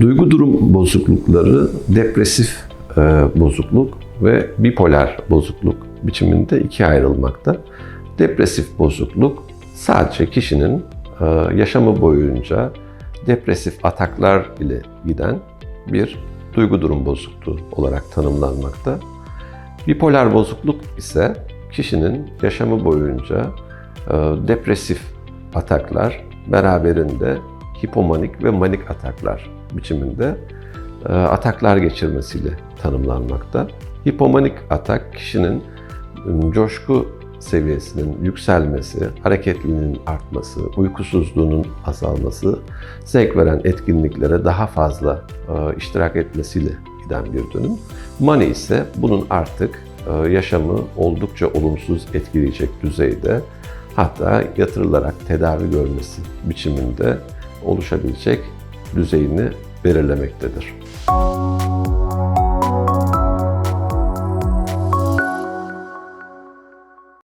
Duygu durum bozuklukları depresif e, bozukluk ve bipolar bozukluk biçiminde ikiye ayrılmakta. Depresif bozukluk sadece kişinin e, yaşamı boyunca depresif ataklar ile giden bir duygu durum bozukluğu olarak tanımlanmakta. Bipolar bozukluk ise kişinin yaşamı boyunca e, depresif ataklar beraberinde hipomanik ve manik ataklar biçiminde e, ataklar geçirmesiyle tanımlanmakta. Hipomanik atak kişinin m, coşku seviyesinin yükselmesi, hareketliliğinin artması, uykusuzluğunun azalması, zevk veren etkinliklere daha fazla e, iştirak etmesiyle giden bir dönüm. Mani ise bunun artık e, yaşamı oldukça olumsuz etkileyecek düzeyde hatta yatırılarak tedavi görmesi biçiminde oluşabilecek düzeyini belirlemektedir.